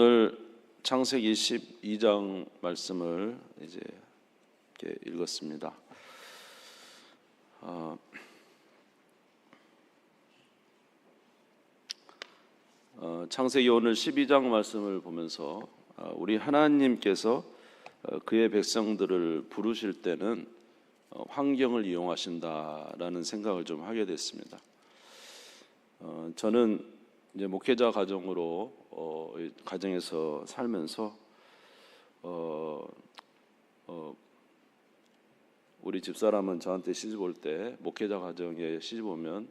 오늘 창세기 12장 말씀을 이제 읽었습니다. 어, 어, 창세기 오늘 12장 말씀을 보면서 어, 우리 하나님께서 어, 그의 백성들을 부르실 때는 어, 환경을 이용하신다라는 생각을 좀 하게 됐습니다. 어, 저는 이제 목회자 가정으로 어, 이 가정에서 살면서 어, 어, 우리 집사람은 저한테 시집 올 때 목회자 가정에 시집 오면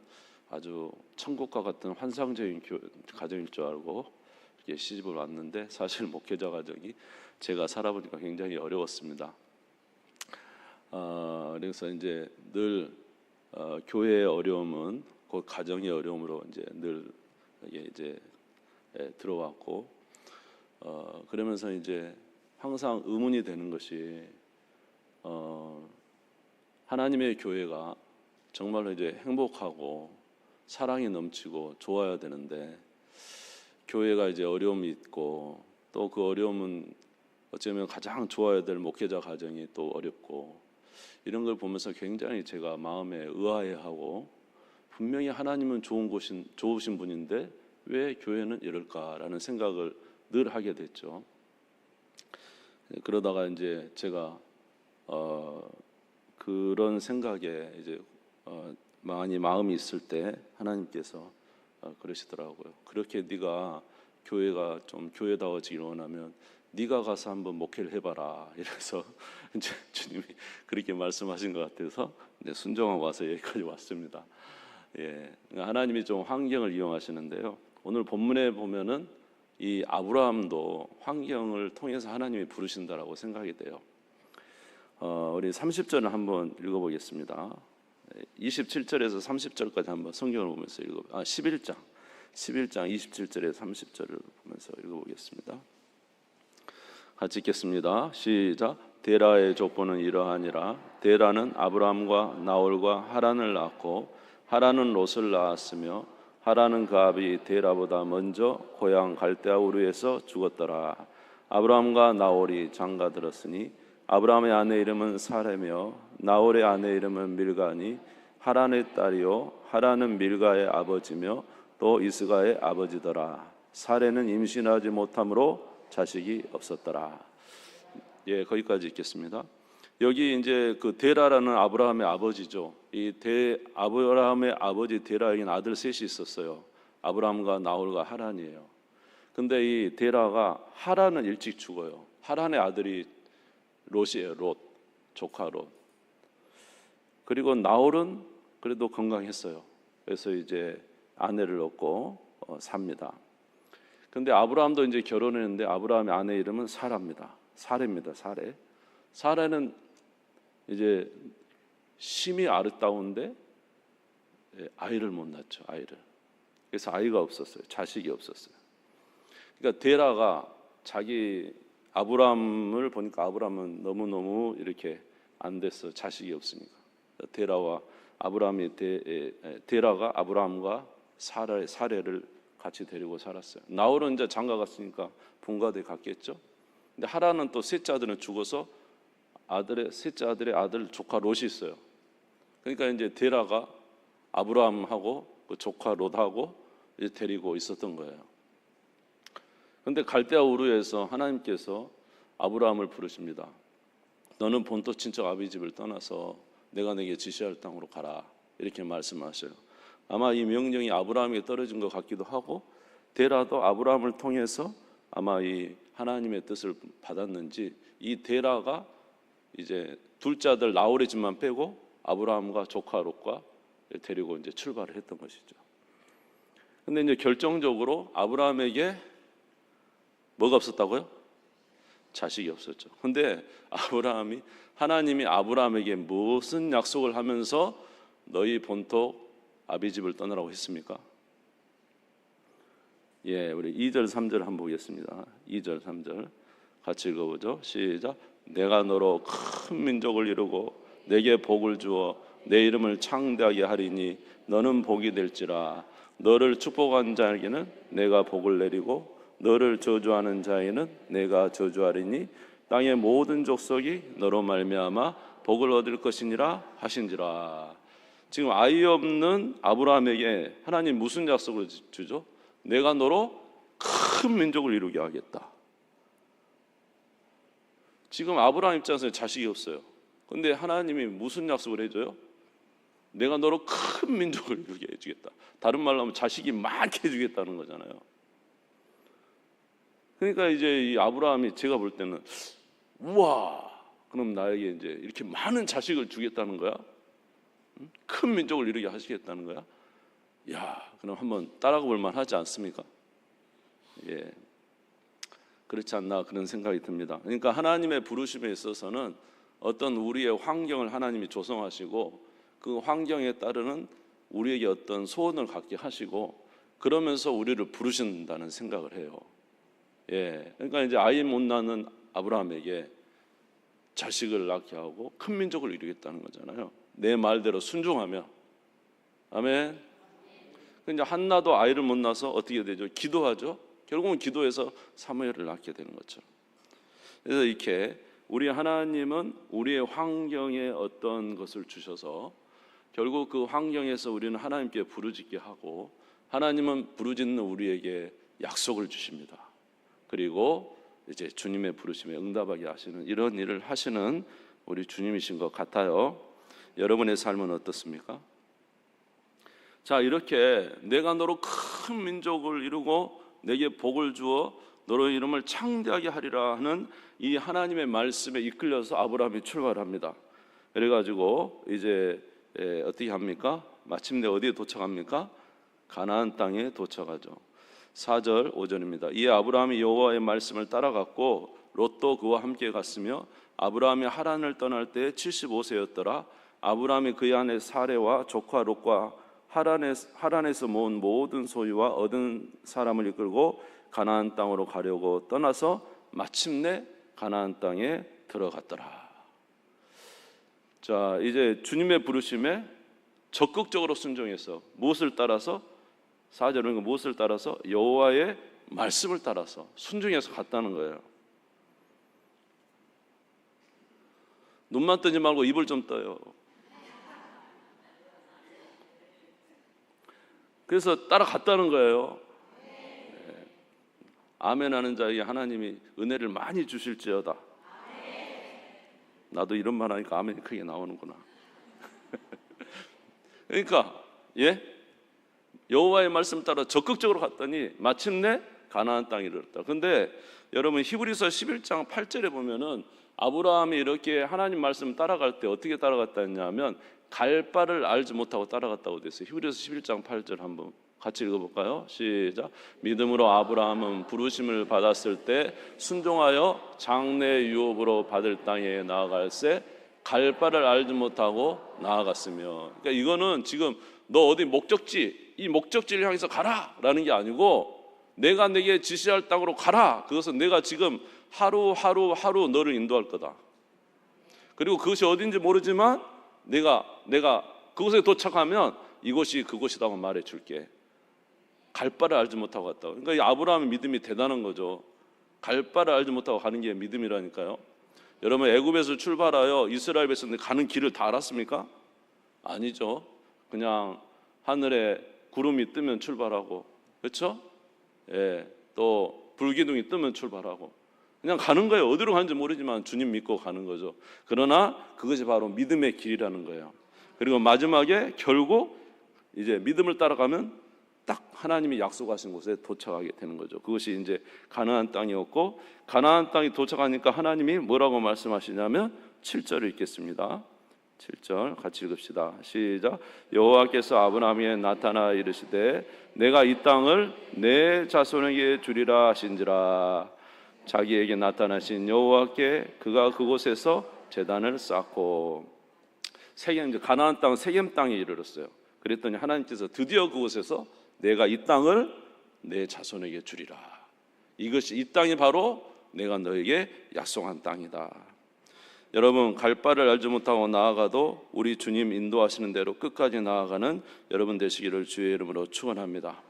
아주 천국과 같은 환상적인 교, 가정일 줄 알고 이렇게 시집을 왔는데 사실 목회자 가정이 제가 살아보니까 굉장히 어려웠습니다. 어, 그래서 이제 늘 어, 교회의 어려움은 그 가정의 어려움으로 이제 늘 이제 예, 들어왔고 어, 그러면서 이제 항상 의문이 되는 것이 어, 하나님의 교회가 정말로 이제 행복하고 사랑이 넘치고 좋아야 되는데 교회가 이제 어려움이 있고 또 그 어려움은 어쩌면 가장 좋아야 될 목회자 가정이 또 어렵고 이런 걸 보면서 굉장히 제가 마음에 의아해하고 분명히 하나님은 좋은 곳인 좋으신 분인데 왜 교회는 이럴까라는 생각을 늘 하게 됐죠. 그러다가 이제 제가 어, 그런 생각에 이제 어, 많이 마음이 있을 때 하나님께서 어, 그러시더라고요. 그렇게 네가 교회가 좀 교회다워지길 원하면 네가 가서 한번 목회를 해봐라. 이래서 이제 주님이 그렇게 말씀하신 것 같아서 이제 순종하고 와서 여기까지 왔습니다. 예, 하나님이 좀 환경을 이용하시는데요. 오늘 본문에 보면은 이 아브라함도 환경을 통해서 하나님이 부르신다라고 생각이 돼요. 어, 우리 30절을 한번 읽어보겠습니다. 27절에서 30절까지 한번 성경을 보면서 읽어. 아 11장, 11장 27절에 30절을 보면서 읽어보겠습니다. 같이 읽겠습니다. 시작. 데라의 조건은 이러하니라. 데라는 아브라함과 나홀과 하란을 낳고 하란은 롯을 낳았으며 하란은 그 아비 데라보다 먼저 고향 갈대아 우르에서 죽었더라. 아브라함과 나홀이 장가 들었으니 아브라함의 아내 이름은 사레며 나홀의 아내 이름은 밀가니 하란의 딸이요 하란은 밀가의 아버지며 또 이스가의 아버지더라. 사레는 임신하지 못함으로 자식이 없었더라. 예, 거기까지 읽겠습니다. 여기 이제 그 데라라는 아브라함의 아버지죠. 이 데 아브라함의 아버지 데라에게는 아들 셋이 있었어요. 아브라함과 나홀과 하란이에요. 근데 이 데라가 하란은 일찍 죽어요. 하란의 아들이 롯이에요. 롯 조카 롯. 그리고 나홀은 그래도 건강했어요. 그래서 이제 아내를 얻고 어, 삽니다. 근데 아브라함도 이제 결혼했는데 아브라함의 아내 이름은 사라입니다. 사레입니다. 사레. 사레는 이제 심이 아름다운데 예, 아이를 못 낳죠. 아이를. 그래서 아이가 없었어요. 자식이 없었어요. 그러니까 데라가 자기 아브라함을 보니까 아브라함은 너무 너무 이렇게 안 됐어. 자식이 없으니까. 데라와 아브라함이 데, 데라가 아브라함과 사레 사레를 같이 데리고 살았어요. 나홀은 이제 장가 갔으니까 본가대 갔겠죠. 근데 하라는 또 셋째 아들은 죽어서 아들의 셋째 아들의 아들 조카 롯이 있어요. 그러니까 이제 데라가 아브라함하고 그 조카 롯하고 이제 데리고 있었던 거예요. 근데 갈대아 우르에서 하나님께서 아브라함을 부르십니다. 너는 본토 친척 아비 집을 떠나서 내가 내게 지시할 땅으로 가라. 이렇게 말씀하셔요. 아마 이 명령이 아브라함에게 떨어진 것 같기도 하고 데라도 아브라함을 통해서 아마 이 하나님의 뜻을 받았는지 이 데라가 이제 둘째 아들 나홀의 집만 빼고 아브라함과 조카 롯과 데리고 이제 출발을 했던 것이죠. 근데 이제 결정적으로 아브라함에게 뭐가 없었다고요? 자식이 없었죠. 근데 아브라함이 하나님이 아브라함에게 무슨 약속을 하면서 너희 본토 아비 집을 떠나라고 했습니까? 예, 우리 2절 3절 한번 보겠습니다. 2절 3절 같이 읽어보죠. 시작. 내가 너로 큰 민족을 이루고 내게 복을 주어 내 이름을 창대하게 하리니 너는 복이 될지라 너를 축복한 자에게는 내가 복을 내리고 너를 저주하는 자에는 내가 저주하리니 땅의 모든 족속이 너로 말미암아 복을 얻을 것이니라 하신지라. 지금 아이 없는 아브라함에게 하나님 무슨 약속을 주죠? 내가 너로 큰 민족을 이루게 하겠다. 지금 아브라함 입장에서 자식이 없어요. 근데 하나님이 무슨 약속을 해줘요? 내가 너로 큰 민족을 이루게 해주겠다. 다른 말로 하면 자식이 많게 해주겠다는 거잖아요. 그러니까 이제 이 아브라함이 제가 볼 때는 우와, 그럼 나에게 이제 이렇게 많은 자식을 주겠다는 거야? 응? 큰 민족을 이루게 하시겠다는 거야? 야, 그럼 한번 따라가 볼 만하지 않습니까? 예. 그렇지 않나 그런 생각이 듭니다. 그러니까 하나님의 부르심에 있어서는 어떤 우리의 환경을 하나님이 조성하시고 그 환경에 따르는 우리에게 어떤 소원을 갖게 하시고 그러면서 우리를 부르신다는 생각을 해요. 예. 그러니까 이제 아이 못 낳는 아브라함에게 자식을 낳게 하고 큰 민족을 이루겠다는 거잖아요. 내 말대로 순종하며 아멘. 근데 한나도 아이를 못 낳아서 어떻게 되죠? 기도하죠. 결국은 기도해서 사무엘을 낳게 되는 거죠. 그래서 이렇게 우리 하나님은 우리의 환경에 어떤 것을 주셔서 결국 그 환경에서 우리는 하나님께 부르짖게 하고 하나님은 부르짖는 우리에게 약속을 주십니다. 그리고 이제 주님의 부르심에 응답하게 하시는 이런 일을 하시는 우리 주님이신 것 같아요. 여러분의 삶은 어떻습니까? 자, 이렇게 내가 너로 큰 민족을 이루고 내게 복을 주어 너로 이름을 창대하게 하리라 하는 이 하나님의 말씀에 이끌려서 아브라함이 출발합니다. 그래가지고 이제 에, 어떻게 합니까? 마침내 어디에 도착합니까? 가나안 땅에 도착하죠. 4절 5절입니다. 이에 아브라함이 여호와의 말씀을 따라갔고 롯도 그와 함께 갔으며 아브라함이 하란을 떠날 때 75세였더라. 아브라함이 그의 아내 사레와 조카 롯과 하란에, 하란에서 모은 모든 소유와 얻은 사람을 이끌고 가나안 땅으로 가려고 떠나서 마침내 가나안 땅에 들어갔더라. 자, 이제 주님의 부르심에 적극적으로 순종해서 무엇을 따라서 사절은 무엇을 따라서 여호와의 말씀을 따라서 순종해서 갔다는 거예요. 눈만 뜨지 말고 입을 좀 떠요. 그래서 따라갔다는 거예요. 네. 아멘 하는 자에게 하나님이 은혜를 많이 주실지어다. 나도 이런 말 하니까 아멘이 크게 나오는구나. 그러니까 예 여호와의 말씀 따라 적극적으로 갔더니 마침내 가나안 땅에 이르렀다. 근데 여러분 히브리서 11장 8절에 보면은 아브라함이 이렇게 하나님 말씀 따라갈 때 어떻게 따라갔다 했냐면 갈 바를 알지 못하고 따라갔다고 됐어요. 히브리서 11장 8절 한번 같이 읽어볼까요? 시작. 믿음으로 아브라함은 부르심을 받았을 때 순종하여 장래 유업으로 받을 땅에 나아갈새 갈 바를 알지 못하고 나아갔으며. 그러니까 이거는 지금 너 어디 목적지 이 목적지를 향해서 가라라는 게 아니고 내가 내게 지시할 땅으로 가라. 그것은 내가 지금 하루 하루 하루 너를 인도할 거다. 그리고 그것이 어딘지 모르지만 내가 내가 그곳에 도착하면 이곳이 그곳이라고 말해 줄게. 갈 바를 알지 못하고 갔다. 그러니까 이 아브라함의 믿음이 대단한 거죠. 갈 바를 알지 못하고 가는 게 믿음이라니까요. 여러분 애굽에서 출발하여 이스라엘 백성들 가는 길을 다 알았습니까? 아니죠. 그냥 하늘에 구름이 뜨면 출발하고 그렇죠? 예, 또 불기둥이 뜨면 출발하고 그냥 가는 거예요. 어디로 가는지 모르지만 주님 믿고 가는 거죠. 그러나 그것이 바로 믿음의 길이라는 거예요. 그리고 마지막에 결국 이제 믿음을 따라가면 딱 하나님이 약속하신 곳에 도착하게 되는 거죠. 그것이 이제 가나안 땅이었고 가나안 땅이 도착하니까 하나님이 뭐라고 말씀하시냐면 7절을 읽겠습니다. 7절 같이 읽읍시다. 시작. 여호와께서 아브라함에 나타나 이르시되 내가 이 땅을 내 자손에게 주리라 하신지라. 자기에게 나타나신 여호와께 그가 그곳에서 제단을 쌓고 세겜 가나안 땅 세겜 땅에 이르렀어요. 그랬더니 하나님께서 드디어 그곳에서 내가 이 땅을 내 자손에게 주리라. 이것이 이 땅이 바로 내가 너에게 약속한 땅이다. 여러분 갈 바를 알지 못하고 나아가도 우리 주님 인도하시는 대로 끝까지 나아가는 여러분 되시기를 주의 이름으로 축원합니다.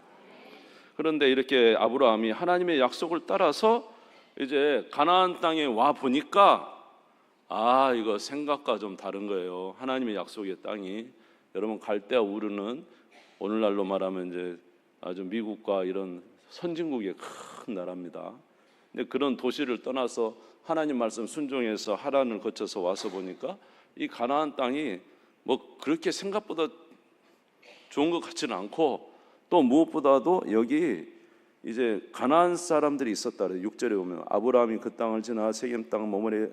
그런데 이렇게 아브라함이 하나님의 약속을 따라서 이제 가나안 땅에 와 보니까 아 이거 생각과 좀 다른 거예요. 하나님의 약속의 땅이 여러분 갈대아 우르는 오늘날로 말하면 이제 아주 미국과 이런 선진국의 큰 나라입니다. 근데 그런 도시를 떠나서 하나님 말씀 순종해서 하란을 거쳐서 와서 보니까 이 가나안 땅이 뭐 그렇게 생각보다 좋은 것 같지는 않고 또 무엇보다도 여기 이제 가나안 사람들이 있었다 그래요. 6절에 보면 아브라함이 그 땅을 지나 세겜 땅 모래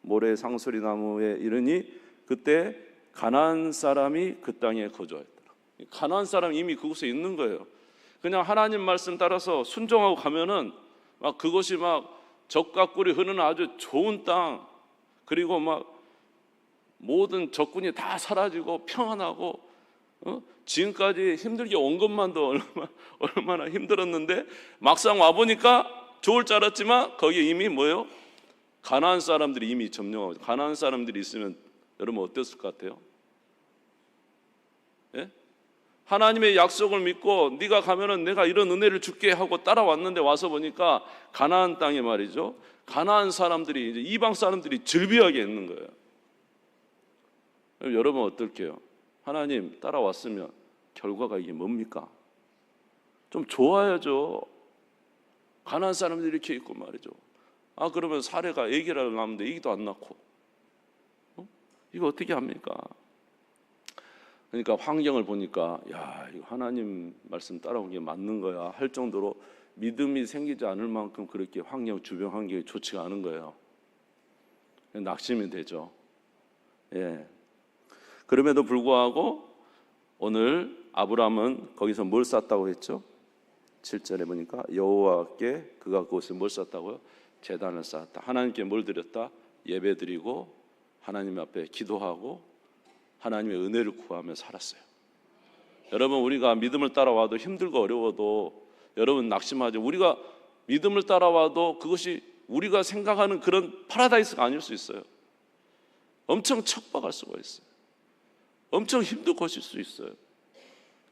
모래 상소리 나무에 이르니 그때 가나안 사람이 그 땅에 거주하였더라. 가나안 사람 이미 그곳에 있는 거예요. 그냥 하나님 말씀 따라서 순종하고 가면은 막 그것이 막 적과 꿀이 흐르는 아주 좋은 땅 그리고 막 모든 적군이 다 사라지고 평안하고 어? 지금까지 힘들게 온 것만도 얼마, 얼마나 힘들었는데 막상 와 보니까 좋을 줄 알았지만 거기에 이미 뭐요? 가나안 사람들이 이미 점령하고 가나안 사람들이 있으면 여러분 어땠을 것 같아요? 예? 하나님의 약속을 믿고 네가 가면은 내가 이런 은혜를 줄게 하고 따라왔는데 와서 보니까 가나안 땅에 말이죠. 가나안 사람들이 이제 이방 사람들이 즐비하게 있는 거예요. 여러분 어떨게요? 하나님 따라왔으면 결과가 이게 뭡니까? 좀 좋아야죠. 가난한 사람들이 이렇게 있고 말이죠. 아 그러면 사례가 애기를 낳는데 애기도 안 낳고 어? 이거 어떻게 합니까? 그러니까 환경을 보니까 야 이거 하나님 말씀 따라온 게 맞는 거야 할 정도로 믿음이 생기지 않을 만큼 그렇게 환경 주변 환경이 좋지가 않은 거예요. 낙심이 되죠. 예. 그럼에도 불구하고 오늘 아브라함은 거기서 뭘 쌌다고 했죠? 7절에 보니까 여호와께 그가 그곳에 뭘 쌌다고요? 제단을 쌓았다. 하나님께 뭘 드렸다? 예배드리고 하나님 앞에 기도하고 하나님의 은혜를 구하며 살았어요. 여러분 우리가 믿음을 따라와도 힘들고 어려워도 여러분 낙심하죠. 우리가 믿음을 따라와도 그것이 우리가 생각하는 그런 파라다이스가 아닐 수 있어요. 엄청 척박할 수가 있어요. 엄청 힘든 것일 수 있어요.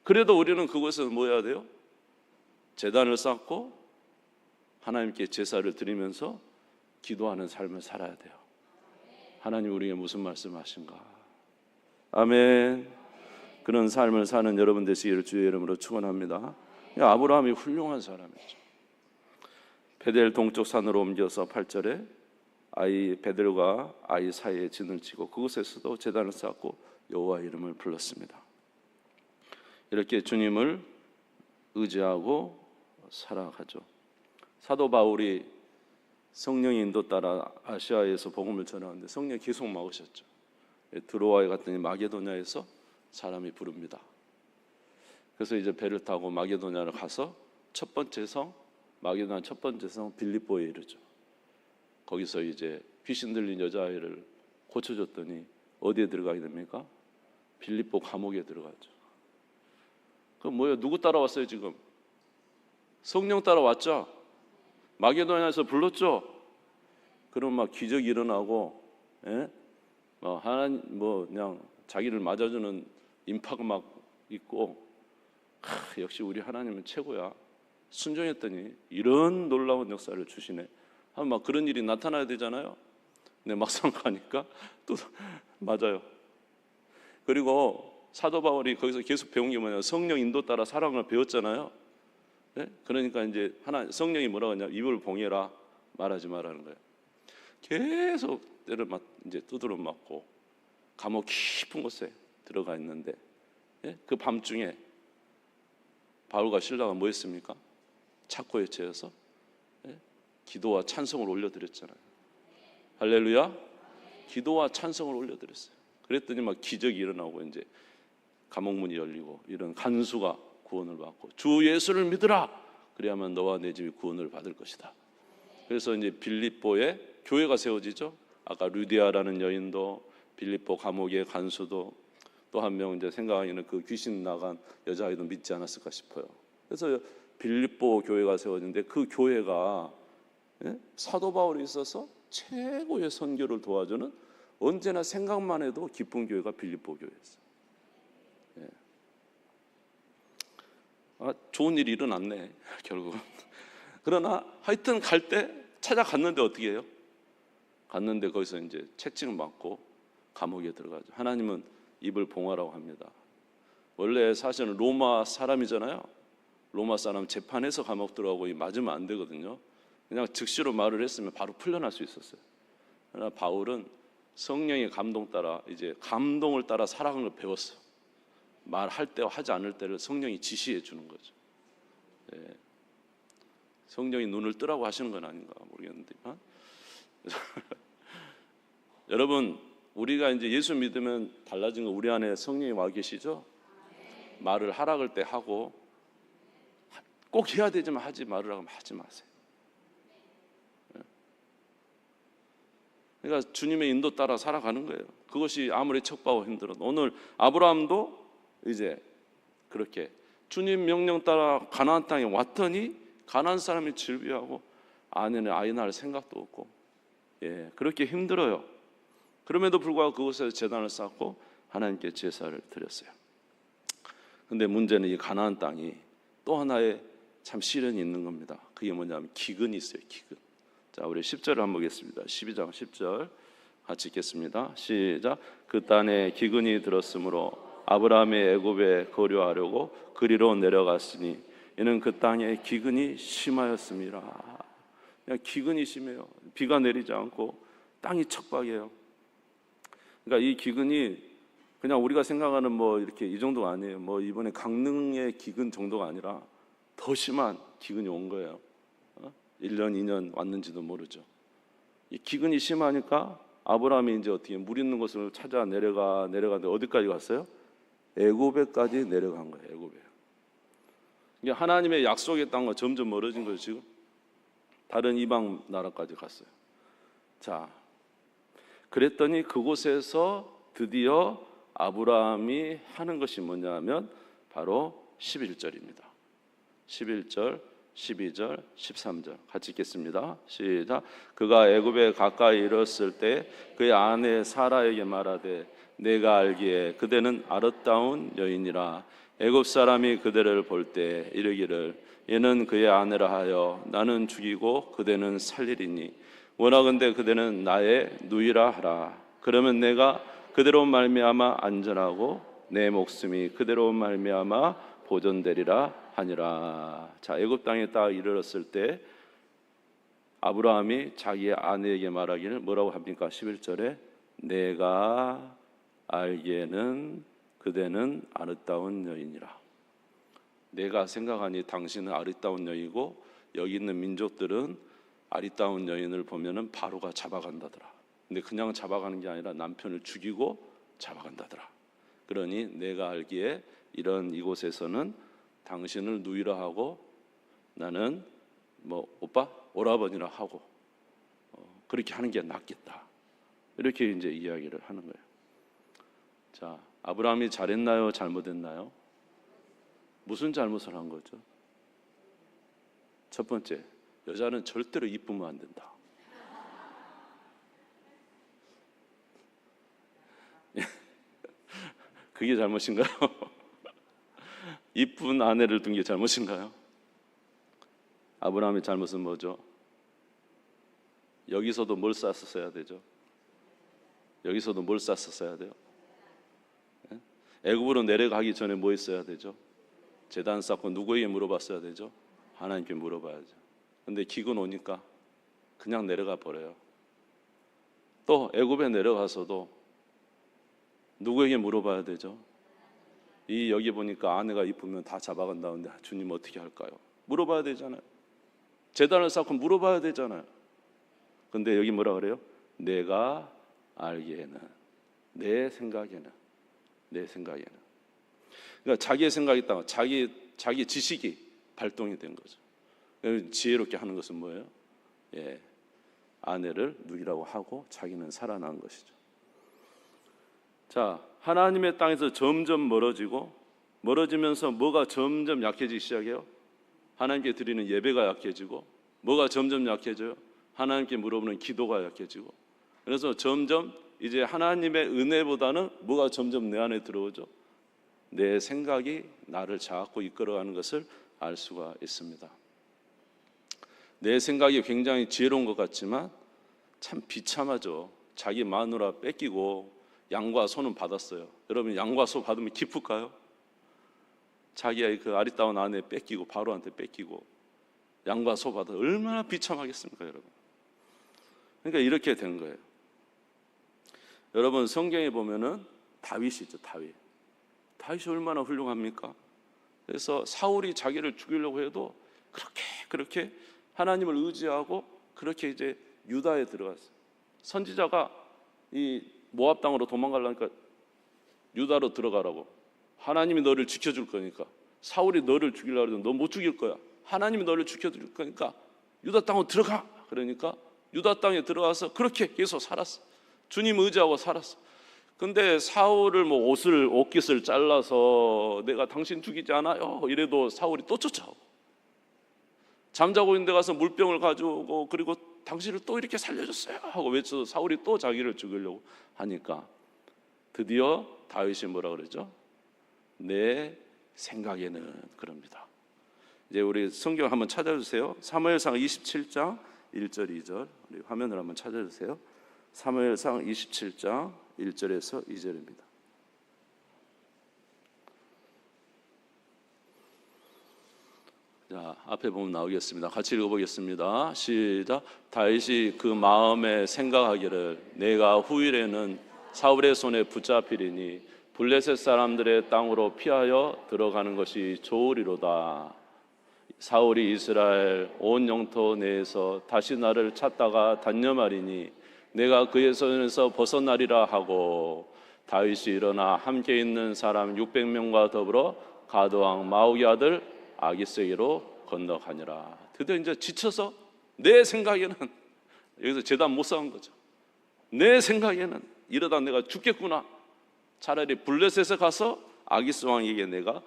그래도 우리는 그곳에서 뭐 해야 돼요? 재단을 쌓고 하나님께 제사를 드리면서 기도하는 삶을 살아야 돼요. 하나님 우리에게 무슨 말씀하신가? 아멘. 그런 삶을 사는 여러분 되시기를 주의 이름으로 축원합니다. 아브라함이 훌륭한 사람이죠. 베델 동쪽 산으로 옮겨서 8절에 아이 베델과 아이 사이에 진을 치고 그곳에서도 제단을 쌓고 여호와 이름을 불렀습니다. 이렇게 주님을 의지하고 살아가죠. 사도 바울이 성령의 인도 따라 아시아에서 복음을 전하는데 성령 계속 막으셨죠. 드로아에 갔더니 마게도냐에서 사람이 부릅니다. 그래서 이제 배를 타고 마게도냐를 가서 첫 번째 성 마게도냐 첫 번째 성 빌립보에 이르죠. 거기서 이제 귀신 들린 여자아이를 고쳐줬더니 어디에 들어가게 됩니까? 빌립보 감옥에 들어가죠. 그 뭐예요? 누구 따라왔어요 지금? 성령 따라왔죠. 마게도냐에서 불렀죠. 그럼 막 기적이 일어나고, 예? 뭐 하나님 뭐 그냥 자기를 맞아주는 인파가 막 있고, 하, 역시 우리 하나님은 최고야. 순종했더니 이런 놀라운 역사를 주시네. 하면 막 그런 일이 나타나야 되잖아요. 근데 막상 가니까 또 맞아요. 그리고 사도 바울이 거기서 계속 배운 게 뭐냐 성령 인도 따라 사랑을 배웠잖아요. 네? 그러니까 이제 하나 성령이 뭐라고 하냐 입을 봉해라 말하지 말라는 거예요. 계속 때를 맞 이제 두드려 맞고 감옥 깊은 곳에 들어가 있는데 예? 그 밤중에 바울과 신라가 뭐 했습니까? 착고에 채여서 예? 기도와 찬송을 올려드렸잖아요. 할렐루야. 기도와 찬송을 올려드렸어요. 그랬더니 막 기적이 일어나고 이제 감옥 문이 열리고 이런 간수가 구원을 받고 주 예수를 믿으라. 그래야만 너와 내 집이 구원을 받을 것이다. 그래서 이제 빌립보에 교회가 세워지죠. 아까 루디아라는 여인도 빌립보 감옥의 간수도 또 한 명 이제 생각하기는 그 귀신 나간 여자아이도 믿지 않았을까 싶어요. 그래서 빌립보 교회가 세워졌는데 그 교회가 예? 사도 바울이 있어서 최고의 선교를 도와주는 언제나 생각만 해도 기쁜 교회가 빌립보 교회였어요. 아, 좋은 일이 일어났네 결국은. 그러나 하여튼 갈 때 찾아갔는데 어떻게 해요? 갔는데 거기서 이제 채찍을 맞고 감옥에 들어가죠. 하나님은 입을 봉하라고 합니다. 원래 사실은 로마 사람이잖아요. 로마 사람 재판에서 감옥 들어가고 맞으면 안 되거든요. 그냥 즉시로 말을 했으면 바로 풀려날 수 있었어요. 그러나 바울은 성령의 감동 따라 이제 감동을 따라 살아가는 걸 배웠어. 말할 때와 하지 않을 때를 성령이 지시해 주는 거죠. 예. 성령이 눈을 뜨라고 하시는 건 아닌가 모르겠는데. 여러분, 우리가 이제 예수 믿으면 달라진 거 우리 안에 성령이 와 계시죠? 말을 하라고 때 하고 꼭 해야 되지만 하지 말으라고 하지 마세요. 예. 그러니까 주님의 인도 따라 살아가는 거예요. 그것이 아무리 척박하고 힘들어도 오늘 아브라함도 이제 그렇게 주님 명령 따라 가나안 땅에 왔더니 가나안 사람이 즐비하고 아내는 아이 낳을 생각도 없고 예 그렇게 힘들어요. 그럼에도 불구하고 그곳에서 재단을 쌓고 하나님께 제사를 드렸어요. 근데 문제는 이 가나안 땅이 또 하나의 참 시련이 있는 겁니다. 그게 뭐냐면 기근이 있어요. 기근. 자, 우리 10절을 한번 보겠습니다. 12장 10절 같이 읽겠습니다. 시작. 그 땅에 기근이 들었으므로 아브라함의 애굽에 거류하려고 그리로 내려갔으니 이는 그 땅에 기근이 심하였습니다. 그냥 기근이 심해요. 비가 내리지 않고 땅이 척박해요. 그러니까 이 기근이 그냥 우리가 생각하는 뭐 이렇게 이 정도가 아니에요. 뭐 이번에 강릉의 기근 정도가 아니라 더 심한 기근이 온 거예요. 어? 1년, 2년 왔는지도 모르죠. 이 기근이 심하니까 아브라함이 이제 어떻게 물 있는 곳을 찾아 내려가 내려가는데 어디까지 갔어요? 애고베까지 내려간 거예요. 애고베. 이게 하나님의 약속의 땅과 점점 멀어진 거죠 지금. 다른 이방 나라까지 갔어요. 자, 그랬더니 그곳에서 드디어 아브라함이 하는 것이 뭐냐면 바로 11절입니다. 11절, 12절, 13절 같이 읽겠습니다. 시작. 그가 애굽에 가까이 이르렀을 때 그의 아내 사라에게 말하되 내가 알기에 그대는 아름다운 여인이라 애굽 사람이 그대를 볼 때 이르기를 얘는 그의 아내라 하여 나는 죽이고 그대는 살리리니 원하건대 그대는 나의 누이라 하라. 그러면 내가 그대로 말미암아 안전하고 내 목숨이 그대로 말미암아 보존되리라 하니라. 자 애굽 땅에 딱 이르렀을 때 아브라함이 자기의 아내에게 말하기를 뭐라고 합니까? 11절에 내가 알기에는 그대는 아름다운 여인이라. 내가 생각하니 당신은 아름다운 여인이고 여기 있는 민족들은 아름다운 여인을 보면은 바로가 잡아간다더라. 근데 그냥 잡아가는 게 아니라 남편을 죽이고 잡아간다더라. 그러니 내가 알기에 이런 이곳에서는 당신을 누이라 하고 나는 뭐 오빠 오라버니라 하고 어, 그렇게 하는 게 낫겠다. 이렇게 이제 이야기를 하는 거예요. 자, 아브라함이 잘했나요? 잘못했나요? 무슨 잘못을 한 거죠? 첫 번째, 여자는 절대로 이쁘면 안 된다. 그게 잘못인가요? 이쁜 아내를 둔 게 잘못인가요? 아브라함의 잘못은 뭐죠? 여기서도 뭘 쌌었어야 되죠? 여기서도 뭘 쌌었어야 돼요? 애굽으로 내려가기 전에 뭐 있어야 되죠? 재단 쌓고 누구에게 물어봤어야 되죠? 하나님께 물어봐야죠. 근데 기근 오니까 그냥 내려가 버려요. 또 애굽에 내려가서도 누구에게 물어봐야 되죠? 이 여기 보니까 아내가 이쁘면 다 잡아간다는데 주님 어떻게 할까요? 물어봐야 되잖아요. 재단을 쌓고 물어봐야 되잖아요. 근데 여기 뭐라 그래요? 내가 알기에는 내 생각에는 내 생각에는 그러니까 자기의 생각이 있다 자기 자기 지식이 발동이 된 거죠. 지혜롭게 하는 것은 뭐예요? 예, 아내를 누이라고 하고 자기는 살아난 것이죠. 자, 하나님의 땅에서 점점 멀어지고 멀어지면서 뭐가 점점 약해지기 시작해요? 하나님께 드리는 예배가 약해지고 뭐가 점점 약해져요? 하나님께 물어보는 기도가 약해지고 그래서 점점 이제 하나님의 은혜보다는 뭐가 점점 내 안에 들어오죠? 내 생각이 나를 자꾸 이끌어가는 것을 알 수가 있습니다. 내 생각이 굉장히 지혜로운 것 같지만 참 비참하죠. 자기 마누라 뺏기고 양과 소는 받았어요. 여러분 양과 소 받으면 기쁠까요? 자기의 그 아리따운 아내 뺏기고 바로한테 뺏기고 양과 소 받아 얼마나 비참하겠습니까, 여러분? 그러니까 이렇게 된 거예요. 여러분 성경에 보면은 다윗이죠, 다윗. 다윗이 얼마나 훌륭합니까? 그래서 사울이 자기를 죽이려고 해도 그렇게 그렇게 하나님을 의지하고 그렇게 이제 유다에 들어갔어요. 선지자가 이 모압 땅으로 도망가려니까 유다로 들어가라고. 하나님이 너를 지켜줄 거니까. 사울이 너를 죽이려고 해도 너못 죽일 거야. 하나님이 너를 지켜줄 거니까 유다 땅으로 들어가. 그러니까 유다 땅에 들어가서 그렇게 계속 살았어. 주님 의지하고 살았어. 근데 사울을 뭐 옷을 옷깃을 잘라서 내가 당신 죽이지 않아요. 이래도 사울이 또 쫓아오고 잠자고 있는 데 가서 물병을 가져오고 그리고 당신을 또 이렇게 살려줬어요 하고 외쳐서 사울이 또 자기를 죽이려고 하니까 드디어 다윗이 뭐라 그러죠? 내 생각에는 그럽니다. 이제 우리 성경 한번 찾아주세요. 사무엘상 27장 1절 2절 우리 화면을 한번 찾아주세요. 사무엘상 27장 1절에서 2절입니다. 자, 앞에 보면 나오겠습니다. 같이 읽어보겠습니다. 시작. 다윗이 그 마음에 생각하기를 내가 후일에는 사울의 손에 붙잡히리니 블레셋 사람들의 땅으로 피하여 들어가는 것이 좋으리로다. 사울이 이스라엘 온 영토 내에서 다시 나를 찾다가 단념하리니 내가 그의 손에서 벗어나리라 하고 다윗이 일어나 함께 있는 사람 600명과 더불어 가드왕 마우기 아들 아기스에게로 건너가니라. 드디어 이제 지쳐서 내 생각에는 여기서 재단 못 쌓은 거죠. 내 생각에는 이러다 내가 죽겠구나. 차라리 블레셋에 가서 아기스 왕에게 내가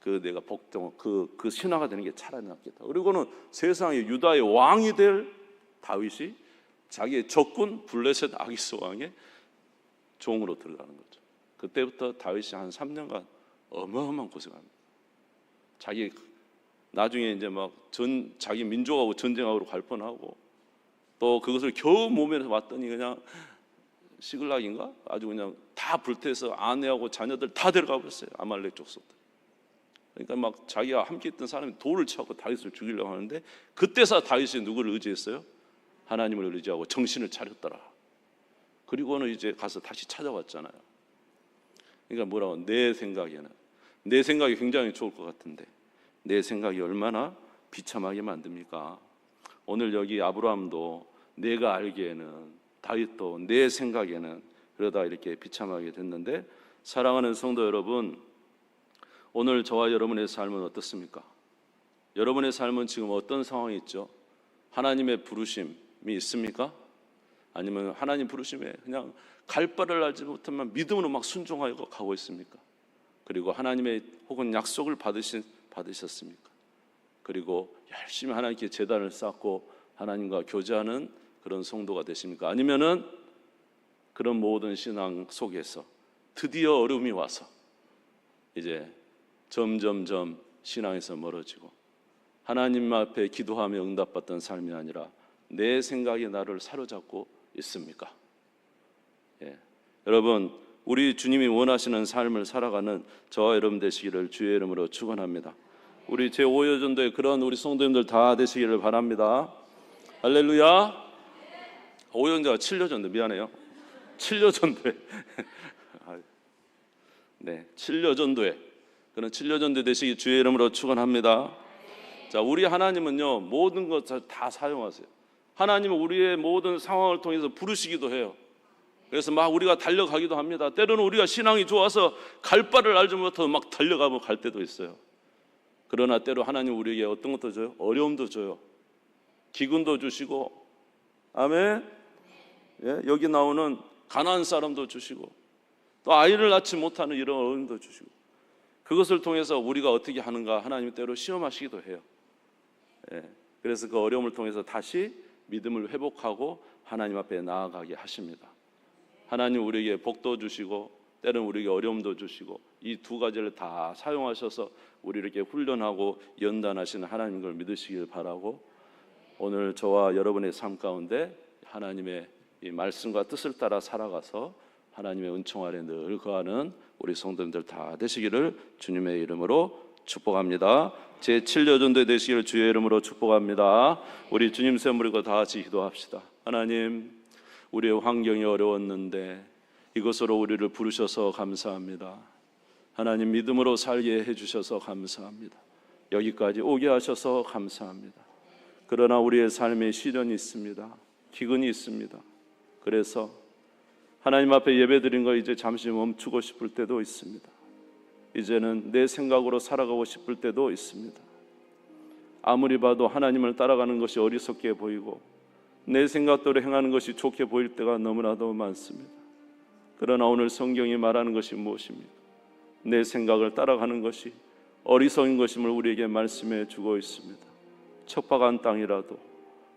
그 내가 복종 그, 그 신화가 되는 게 차라리 낫겠다. 그리고는 세상의 유다의 왕이 될 다윗이 자기의 적군 블레셋 아기스 왕의 종으로 들어가는 거죠. 그때부터 다윗이 한 3년간 어마어마한 고생합니다. 자기 나중에 이제 막 전 자기 민족하고 전쟁하고 갈 뻔하고 또 그것을 겨우 몸에 왔더니 그냥 시글락인가 아주 그냥 다 불태서 아내하고 자녀들 다 데려가 버렸어요 아말렉 족속들. 그러니까 막 자기가 함께 있던 사람이 돌을 쳐고 다윗을 죽이려고 하는데 그때서 다윗이 누구를 의지했어요? 하나님을 의지하고 정신을 차렸더라. 그리고는 이제 가서 다시 찾아왔잖아요. 그러니까 뭐라고 내 생각에는 내 생각이 굉장히 좋을 것 같은데 내 생각이 얼마나 비참하게 만듭니까? 오늘 여기 아브라함도 내가 알기에는 다윗도 내 생각에는 그러다 이렇게 비참하게 됐는데 사랑하는 성도 여러분 오늘 저와 여러분의 삶은 어떻습니까? 여러분의 삶은 지금 어떤 상황이 있죠? 하나님의 부르심이 있습니까? 아니면 하나님 부르심에 그냥 갈 바를 알지 못하면 믿음으로 막 순종하여 가고 있습니까? 그리고 하나님의 혹은 약속을 받으신 받으셨습니까? 그리고 열심히 하나님께 재단을 쌓고 하나님과 교제하는 그런 성도가 되십니까? 아니면은 그런 모든 신앙 속에서 드디어 어려움이 와서 이제 점점점 신앙에서 멀어지고 하나님 앞에 기도하며 응답받던 삶이 아니라 내 생각이 나를 사로잡고 있습니까? 예. 여러분 우리 주님이 원하시는 삶을 살아가는 저와 여러분 되시기를 주의 이름으로 축원합니다. 우리 제 5여전도에 그런 우리 성도님들 다 되시기를 바랍니다. 할렐루야. 5여전도가 7여전도 미안해요. 7여전도에 네, 7여전도에 그런 7여전도 되시기 주의 이름으로 축원합니다. 자, 우리 하나님은요 모든 것 다 사용하세요. 하나님은 우리의 모든 상황을 통해서 부르시기도 해요. 그래서 막 우리가 달려가기도 합니다. 때로는 우리가 신앙이 좋아서 갈 바를 알지 못해서 막 달려가면 갈 때도 있어요. 그러나 때로 하나님 우리에게 어떤 것도 줘요? 어려움도 줘요. 기근도 주시고, 아멘. 예? 여기 나오는 가난한 사람도 주시고, 또 아이를 낳지 못하는 이런 어려움도 주시고, 그것을 통해서 우리가 어떻게 하는가 하나님 때로 시험하시기도 해요. 예. 그래서 그 어려움을 통해서 다시 믿음을 회복하고 하나님 앞에 나아가게 하십니다. 하나님 우리에게 복도 주시고 때는 우리에게 어려움도 주시고 이 두 가지를 다 사용하셔서 우리 이렇게 훈련하고 연단하시는 하나님 걸 믿으시길 바라고 오늘 저와 여러분의 삶 가운데 하나님의 이 말씀과 뜻을 따라 살아가서 하나님의 은총 아래 늘 거하는 우리 성도님들 다 되시기를 주님의 이름으로 축복합니다. 제 7여 전도에 되시기를 주의 이름으로 축복합니다. 우리 주님 샘물이고 다 같이 기도합시다. 하나님, 우리의 환경이 어려웠는데 이것으로 우리를 부르셔서 감사합니다. 하나님 믿음으로 살게 해 주셔서 감사합니다. 여기까지 오게 하셔서 감사합니다. 그러나 우리의 삶에 시련이 있습니다. 기근이 있습니다. 그래서 하나님 앞에 예배드린 거 이제 잠시 멈추고 싶을 때도 있습니다. 이제는 내 생각으로 살아가고 싶을 때도 있습니다. 아무리 봐도 하나님을 따라가는 것이 어리석게 보이고 내 생각대로 행하는 것이 좋게 보일 때가 너무나도 많습니다. 그러나 오늘 성경이 말하는 것이 무엇입니까? 내 생각을 따라가는 것이 어리석은 것임을 우리에게 말씀해 주고 있습니다. 척박한 땅이라도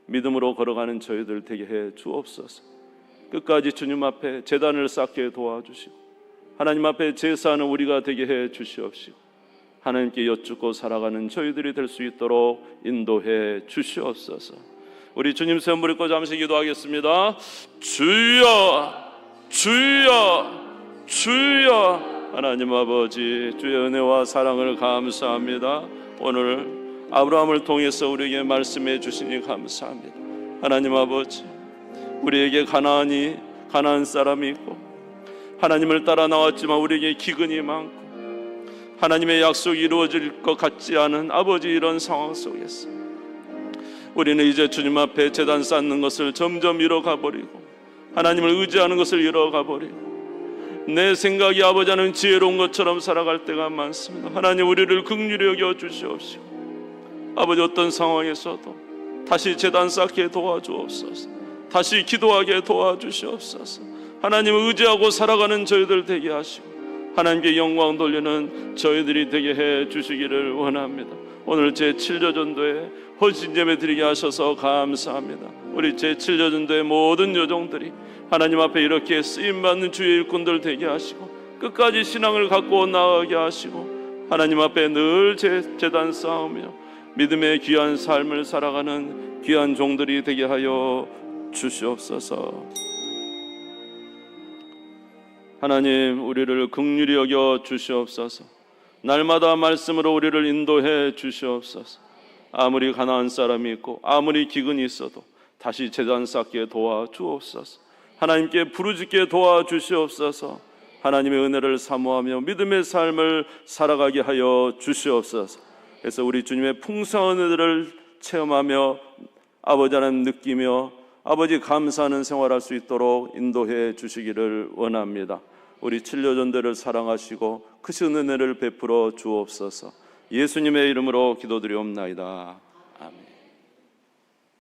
믿음으로 걸어가는 저희들 되게 해 주옵소서. 끝까지 주님 앞에 재단을 쌓게 도와주시고 하나님 앞에 제사하는 우리가 되게 해 주시옵시고 하나님께 여쭙고 살아가는 저희들이 될 수 있도록 인도해 주시옵소서. 우리 주님 선물 입고 잠시 기도하겠습니다. 주여, 주여, 주여. 하나님 아버지, 주의 은혜와 사랑을 감사합니다. 오늘 아브라함을 통해서 우리에게 말씀해 주시니 감사합니다. 하나님 아버지, 우리에게 가나안이 가나안 사람이 있고 하나님을 따라 나왔지만 우리에게 기근이 많고 하나님의 약속이 이루어질 것 같지 않은 아버지 이런 상황 속에서 우리는 이제 주님 앞에 재단 쌓는 것을 점점 잃어가 버리고 하나님을 의지하는 것을 잃어가 버리고 내 생각이 아버지 하는 지혜로운 것처럼 살아갈 때가 많습니다. 하나님 우리를 긍휼히 여겨 주시옵시고 아버지 어떤 상황에서도 다시 재단 쌓게 도와주옵소서. 다시 기도하게 도와주시옵소서. 하나님을 의지하고 살아가는 저희들 되게 하시고 하나님께 영광 돌리는 저희들이 되게 해 주시기를 원합니다. 오늘 제 7조 전도에 헌신 예배 드리게 하셔서 감사합니다. 우리 제 7조 전도의 모든 여종들이 하나님 앞에 이렇게 쓰임 받는 주의 일꾼들 되게 하시고 끝까지 신앙을 갖고 나아가게 하시고 하나님 앞에 늘 제, 재단 쌓으며 믿음의 귀한 삶을 살아가는 귀한 종들이 되게 하여 주시옵소서. 하나님 우리를 긍휼히 여겨 주시옵소서. 날마다 말씀으로 우리를 인도해 주시옵소서. 아무리 가난한 사람이 있고 아무리 기근이 있어도 다시 재단 쌓기에 도와 주옵소서. 하나님께 부르짖게 도와 주시옵소서. 하나님의 은혜를 사모하며 믿음의 삶을 살아가게 하여 주시옵소서. 그래서 우리 주님의 풍성한 은혜를 체험하며 아버지 하나님 느끼며 아버지 감사하는 생활할 수 있도록 인도해 주시기를 원합니다. 우리 칠려전대를 사랑하시고 크신 은혜를 베풀어 주옵소서. 예수님의 이름으로 기도드리옵나이다.